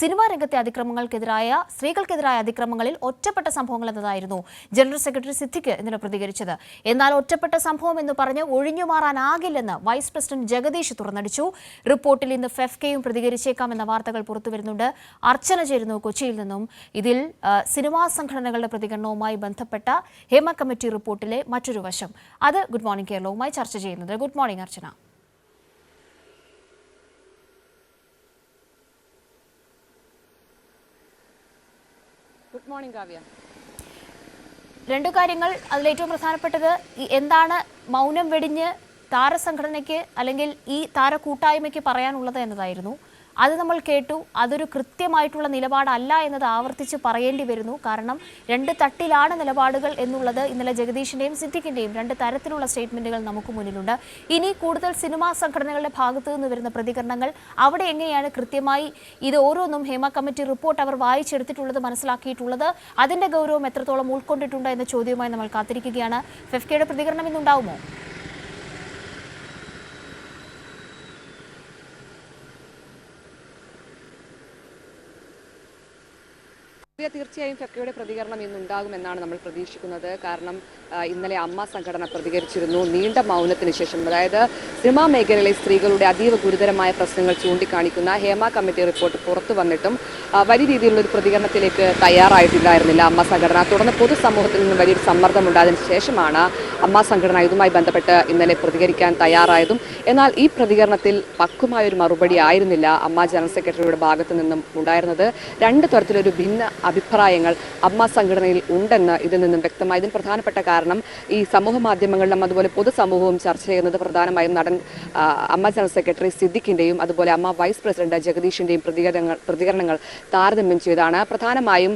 Cinema രംഗത്തെ അതിക്രമങ്ങൾക്കെതിരായ സ്ത്രീകൾക്കെതിരായ അതിക്രമങ്ങളിൽ ഒറ്റപ്പെട്ട സംഭവങ്ങൾ എന്നതായിരുന്നു ജനറൽ സെക്രട്ടറി സിദ്ദിഖ് ഇതിന് പ്രതികരിച്ചത്. എന്നാൽ ഒറ്റപ്പെട്ട സംഭവം എന്ന് പറഞ്ഞ് ഒഴിഞ്ഞുമാറാനാകില്ലെന്ന് വൈസ് പ്രസിഡന്റ് ജഗദീഷ് തുറന്നടിച്ചു. റിപ്പോർട്ടിൽ ഇന്ന് ഫെഫ്കെയും പ്രതികരിച്ചേക്കാമെന്ന വാർത്തകൾ പുറത്തുവരുന്നുണ്ട് അർച്ചന ചേരുന്നു കൊച്ചിയിൽ നിന്നും. ഇതിൽ സിനിമാ സംഘടനകളുടെ പ്രതികരണവുമായി ബന്ധപ്പെട്ട ഹേമ കമ്മിറ്റി റിപ്പോർട്ടിലെ മറ്റൊരു വശം. അത് ഗുഡ് മോർണിംഗ് കേരളവുമായി ചർച്ച ചെയ്യുന്നത്. Good morning Archana. Good morning Kavya രണ്ടു കാര്യങ്ങൾ അതിൽ ഏറ്റവും പ്രധാനപ്പെട്ടത് എന്താണ് മൗനം വെടിഞ്ഞ് താരസംഘടനയ്ക്ക് അല്ലെങ്കിൽ ഈ താരക്കൂട്ടായ്മയ്ക്ക് പറയാനുള്ളത് എന്നതായിരുന്നു. അത് നമ്മൾ കേട്ടു. അതൊരു കൃത്യമായിട്ടുള്ള നിലപാടല്ല എന്നത് ആവർത്തിച്ച് പറയേണ്ടി വരുന്നു. കാരണം രണ്ട് തട്ടിലാണ് നിലപാടുകൾ എന്നുള്ളത് ഇന്നലെ ജഗദീഷിന്റെയും സിദ്ദിഖിന്റെയും രണ്ട് തരത്തിലുള്ള സ്റ്റേറ്റ്മെന്റുകൾ നമുക്ക് മുന്നിലുണ്ട്. ഇനി കൂടുതൽ സിനിമാ സംഘടനകളുടെ ഭാഗത്തു നിന്ന് വരുന്ന പ്രതികരണങ്ങൾ അവിടെ എങ്ങനെയാണ് കൃത്യമായി ഇത് ഓരോന്നും ഹേമ കമ്മിറ്റി റിപ്പോർട്ട് അവർ വായിച്ചെടുത്തിട്ടുള്ളത് മനസ്സിലാക്കിയിട്ടുള്ളത് അതിന്റെ ഗൗരവം എത്രത്തോളം ഉൾക്കൊണ്ടിട്ടുണ്ട് എന്ന ചോദ്യവുമായി നമ്മൾ കാത്തിരിക്കുകയാണ്. ഫെഫ്കയുടെ പ്രതികരണം ഇന്നുണ്ടാവുമോ? തീർച്ചയായും ഫെക്കയുടെ പ്രതികരണം ഇന്നുണ്ടാകുമെന്നാണ് നമ്മൾ പ്രതീക്ഷിക്കുന്നത്. കാരണം ഇന്നലെ അമ്മ സംഘടന പ്രതികരിച്ചിരുന്നു നീണ്ട മൗനത്തിന് ശേഷം. അതായത് സിനിമാ മേഖലയിലെ സ്ത്രീകളുടെ അതീവ ഗുരുതരമായ പ്രശ്നങ്ങൾ ചൂണ്ടിക്കാണിക്കുന്ന ഹേമ കമ്മിറ്റി റിപ്പോർട്ട് പുറത്തു വന്നിട്ടും വലിയ രീതിയിലുള്ള ഒരു പ്രതികരണത്തിലേക്ക് തയ്യാറായിട്ടില്ലായിരുന്നില്ല അമ്മ സംഘടന. തുടർന്ന് പൊതുസമൂഹത്തിൽ നിന്ന് വലിയൊരു സമ്മർദ്ദം ഉണ്ടായതിനു ശേഷമാണ് അമ്മ സംഘടന ഇതുമായി ബന്ധപ്പെട്ട് ഇന്നലെ പ്രതികരിക്കാൻ തയ്യാറായതും. എന്നാൽ ഈ പ്രതികരണത്തിൽ പക്വമായ മറുപടി ആയിരുന്നില്ല അമ്മ ജനറൽ സെക്രട്ടറിയുടെ ഭാഗത്തു നിന്നും ഉണ്ടായിരുന്നത്. രണ്ട് തരത്തിലൊരു ഭിന്ന അഭിപ്രായങ്ങൾ അമ്മ സംഘടനയിൽ ഉണ്ടെന്ന് ഇതിൽ നിന്നും വ്യക്തമായി. ഇതിന് പ്രധാനപ്പെട്ട കാരണം ഈ സമൂഹ മാധ്യമങ്ങളിലും അതുപോലെ പൊതുസമൂഹവും ചർച്ച ചെയ്യുന്നത് പ്രധാനമായും നടൻ അമ്മ ജനറൽ സെക്രട്ടറി സിദ്ദിഖിന്റെയും അതുപോലെ അമ്മ വൈസ് പ്രസിഡന്റ് ജഗദീഷിന്റെയും പ്രതികരണങ്ങൾ പ്രതികരണങ്ങൾ താരതമ്യം ചെയ്താണ്. പ്രധാനമായും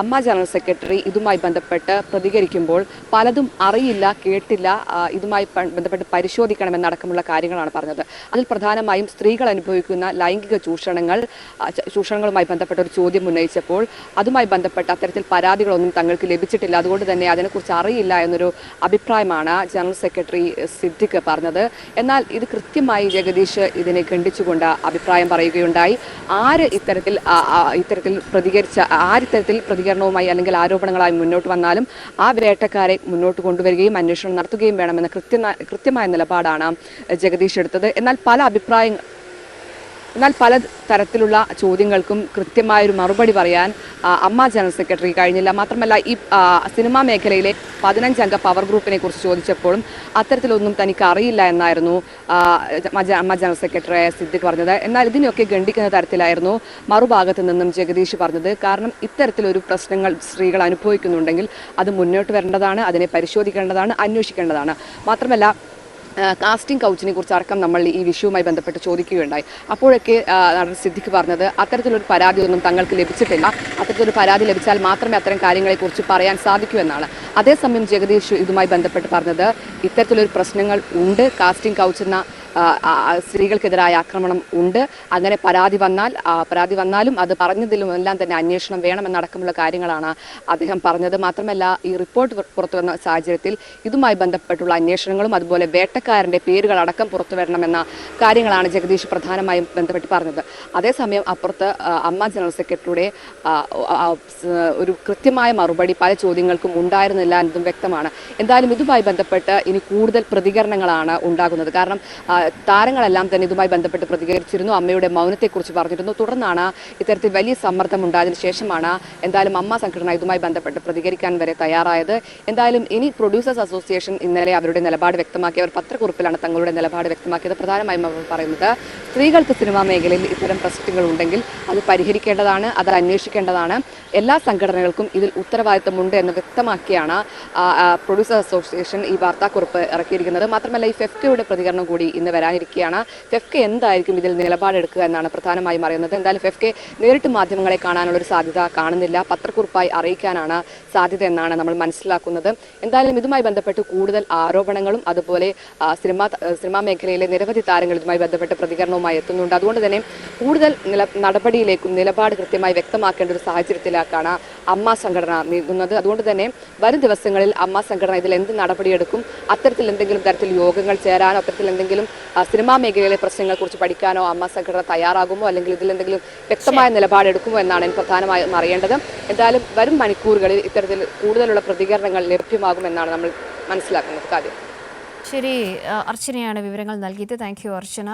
അമ്മ ജനറൽ സെക്രട്ടറി ഇതുമായി ബന്ധപ്പെട്ട് പ്രതികരിക്കുമ്പോൾ പലതും അറിയില്ല കേട്ടില്ല ഇതുമായി ബന്ധപ്പെട്ട് പരിശോധിക്കണമെന്നടക്കമുള്ള കാര്യങ്ങളാണ് പറഞ്ഞത്. അതിൽ പ്രധാനമായും സ്ത്രീകൾ അനുഭവിക്കുന്ന ലൈംഗിക ചൂഷണങ്ങൾ ചൂഷണങ്ങളുമായി ബന്ധപ്പെട്ട ഒരു ചോദ്യം ഉന്നയിച്ചപ്പോൾ അതുമായി ബന്ധപ്പെട്ട അത്തരത്തിൽ പരാതികളൊന്നും തങ്ങൾക്ക് ലഭിച്ചിട്ടില്ല. അതുകൊണ്ട് തന്നെ അതിനെക്കുറിച്ച് അറിയില്ല എന്നൊരു അഭിപ്രായമാണ് ജനറൽ സെക്രട്ടറി സിദ്ദിഖ് പറഞ്ഞത്. എന്നാൽ ഇത് കൃത്യമായി ജഗദീഷ് ഇതിനെ ഖണ്ഡിച്ചുകൊണ്ട് അഭിപ്രായം പറയുകയുണ്ടായി. ആര് ഇത്തരത്തിൽ ഇത്തരത്തിൽ പ്രതികരിച്ച ആര് ഇത്തരത്തിൽ പ്രതികരണവുമായി അല്ലെങ്കിൽ ആരോപണങ്ങളായി മുന്നോട്ട് വന്നാലും ആ വേട്ടക്കാരെ മുന്നോട്ട് കൊണ്ടുവരികയും അന്വേഷണം നടത്തുകയും വേണമെന്ന കൃത്യ കൃത്യമായ നിലപാടാണ് ജഗദീഷ് എടുത്തത്. എന്നാൽ പല അഭിപ്രായങ്ങൾ എന്നാൽ പല തരത്തിലുള്ള ചോദ്യങ്ങൾക്കും കൃത്യമായൊരു മറുപടി പറയാൻ അമ്മ ജനറൽ സെക്രട്ടറി കഴിഞ്ഞില്ല. മാത്രമല്ല ഈ സിനിമാ മേഖലയിലെ പതിനഞ്ചംഗ പവർ ഗ്രൂപ്പിനെ കുറിച്ച് ചോദിച്ചപ്പോഴും അത്തരത്തിലൊന്നും തനിക്ക് അറിയില്ല എന്നായിരുന്നു അമ്മ ജനറൽ സെക്രട്ടറി സിദ്ദിഖ് പറഞ്ഞത്. എന്നാൽ ഇതിനെയൊക്കെ ഖണ്ഡിക്കുന്ന തരത്തിലായിരുന്നു മറുഭാഗത്ത് നിന്നും ജഗദീഷ് പറഞ്ഞത്. കാരണം ഇത്തരത്തിലൊരു പ്രശ്നങ്ങൾ സ്ത്രീകൾ അനുഭവിക്കുന്നുണ്ടെങ്കിൽ അത് മുന്നോട്ട് വരേണ്ടതാണ് അതിനെ പരിശോധിക്കേണ്ടതാണ് അന്വേഷിക്കേണ്ടതാണ്. മാത്രമല്ല കാസ്റ്റിംഗ് കൗച്ചിനെ കുറിച്ച് അടക്കം നമ്മൾ ഈ വിഷയവുമായി ബന്ധപ്പെട്ട് ചോദിക്കുകയുണ്ടായി. അപ്പോഴൊക്കെ നടൻ സിദ്ദിഖ് പറഞ്ഞത് അത്തരത്തിലൊരു പരാതിയൊന്നും തങ്ങൾക്ക് ലഭിച്ചിട്ടില്ല. അത്തരത്തിലൊരു പരാതി ലഭിച്ചാൽ മാത്രമേ അത്തരം കാര്യങ്ങളെക്കുറിച്ച് പറയാൻ സാധിക്കൂ എന്നാണ്. അതേസമയം ജഗദീഷ് ഇതുമായി ബന്ധപ്പെട്ട് പറഞ്ഞത് ഇത്തരത്തിലൊരു പ്രശ്നങ്ങൾ ഉണ്ട് കാസ്റ്റിംഗ് കൗച്ച് എന്ന സ്ത്രീകൾക്കെതിരായ ആക്രമണം ഉണ്ട്. അങ്ങനെ പരാതി വന്നാൽ പരാതി വന്നാലും അത് പറഞ്ഞതിലും എല്ലാം തന്നെ അന്വേഷണം വേണമെന്നടക്കമുള്ള കാര്യങ്ങളാണ് അദ്ദേഹം പറഞ്ഞത്. മാത്രമല്ല ഈ റിപ്പോർട്ട് പുറത്തു വന്ന സാഹചര്യത്തിൽ ഇതുമായി ബന്ധപ്പെട്ടുള്ള അന്വേഷണങ്ങളും അതുപോലെ വേട്ടക്കാരന്റെ പേരുകളടക്കം പുറത്തു വരണമെന്ന കാര്യങ്ങളാണ് ജഗദീഷ് പ്രധാനമായും ബന്ധപ്പെട്ട് പറഞ്ഞത്. അതേസമയം അപ്പുറത്ത് അമ്മ ജനറൽ സെക്രട്ടറിയുടെ ഒരു കൃത്യമായ മറുപടി പല ചോദ്യങ്ങൾക്കും ഉണ്ടായിരുന്നില്ല എന്നതും വ്യക്തമാണ്. എന്തായാലും ഇതുമായി ബന്ധപ്പെട്ട് ഇനി കൂടുതൽ പ്രതികരണങ്ങളാണ് ഉണ്ടാകുന്നത്. കാരണം താരങ്ങളെല്ലാം തന്നെ ഇതുമായി ബന്ധപ്പെട്ട് പ്രതികരിച്ചിരുന്നു. അമ്മയുടെ മൗനത്തെക്കുറിച്ച് പറഞ്ഞിരുന്നു. തുടർന്നാണ് ഇത്തരത്തിൽ വലിയ സമ്മർദ്ദം ഉണ്ടായതിനു ശേഷമാണ് എന്തായാലും അമ്മ സംഘടന ഇതുമായി ബന്ധപ്പെട്ട് പ്രതികരിക്കാൻ വരെ തയ്യാറായത്. എന്തായാലും ഇനി പ്രൊഡ്യൂസേഴ്സ് അസോസിയേഷൻ ഇന്നലെ അവരുടെ നിലപാട് വ്യക്തമാക്കിയ അവർ പത്രക്കുറിപ്പിലാണ് തങ്ങളുടെ നിലപാട് വ്യക്തമാക്കിയത്. പ്രധാനമായും അവർ പറയുന്നത് സ്ത്രീകൾക്ക് സിനിമാ മേഖലയിൽ ഇത്തരം പ്രശ്നങ്ങൾ ഉണ്ടെങ്കിൽ അത് പരിഹരിക്കേണ്ടതാണ് അത് അന്വേഷിക്കേണ്ടതാണ്. എല്ലാ സംഘടനകൾക്കും ഇതിൽ ഉത്തരവാദിത്തമുണ്ട് എന്ന് വ്യക്തമാക്കിയാണ് പ്രൊഡ്യൂസേഴ്സ് അസോസിയേഷൻ ഈ വാർത്താക്കുറിപ്പ് ഇറക്കിയിരിക്കുന്നത്. മാത്രമല്ല ഈ ഫെഫ്കയുടെ പ്രതികരണം കൂടി ഇന്ന് വരാനിരിക്കുകയാണ്. ഫെഫ്കെ എന്തായിരിക്കും ഇതിൽ നിലപാടെടുക്കുക എന്നാണ് പ്രധാനമായും അറിയുന്നത്. എന്തായാലും ഫെഫ്കെ നേരിട്ട് മാധ്യമങ്ങളെ കാണാനുള്ള ഒരു സാധ്യത കാണുന്നില്ല. പത്രക്കുറിപ്പായി അറിയിക്കാനാണ് സാധ്യത എന്നാണ് നമ്മൾ മനസ്സിലാക്കുന്നത്. എന്തായാലും ഇതുമായി ബന്ധപ്പെട്ട് കൂടുതൽ ആരോപണങ്ങളും അതുപോലെ സിനിമാ സിനിമാ മേഖലയിലെ നിരവധി താരങ്ങൾ ഇതുമായി ബന്ധപ്പെട്ട് പ്രതികരണവുമായി എത്തുന്നുണ്ട്. അതുകൊണ്ട് തന്നെ കൂടുതൽ നില നടപടിയിലേക്കും നിലപാട് കൃത്യമായി വ്യക്തമാക്കേണ്ട ഒരു സാഹചര്യത്തിലേക്കാണ് അമ്മ സംഘടന നീങ്ങുന്നത്. അതുകൊണ്ട് തന്നെ വരും ദിവസങ്ങളിൽ അമ്മ സംഘടന ഇതിൽ എന്ത് നടപടിയെടുക്കും അത്തരത്തിൽ എന്തെങ്കിലും തരത്തിൽ യോഗങ്ങൾ ചേരാനോ അത്തരത്തിൽ എന്തെങ്കിലും സിനിമാ മേഖലയിലെ പ്രശ്നങ്ങളെക്കുറിച്ച് പഠിക്കാനോ അമ്മ സംഘടന തയ്യാറാകുമോ അല്ലെങ്കിൽ ഇതിൽ എന്തെങ്കിലും വ്യക്തമായ നിലപാടെടുക്കുമോ എന്നാണ് എനിക്ക് പ്രധാനമായും അറിയേണ്ടത്. എന്തായാലും വരും മണിക്കൂറുകളിൽ ഇത്തരത്തിൽ കൂടുതലുള്ള പ്രതികരണങ്ങൾ ലഭ്യമാകുമെന്നാണ് നമ്മൾ മനസ്സിലാക്കുന്നത്. കാര്യം ശരി അർച്ചനയാണ് വിവരങ്ങൾ നൽകിയത്. Thank you Archana.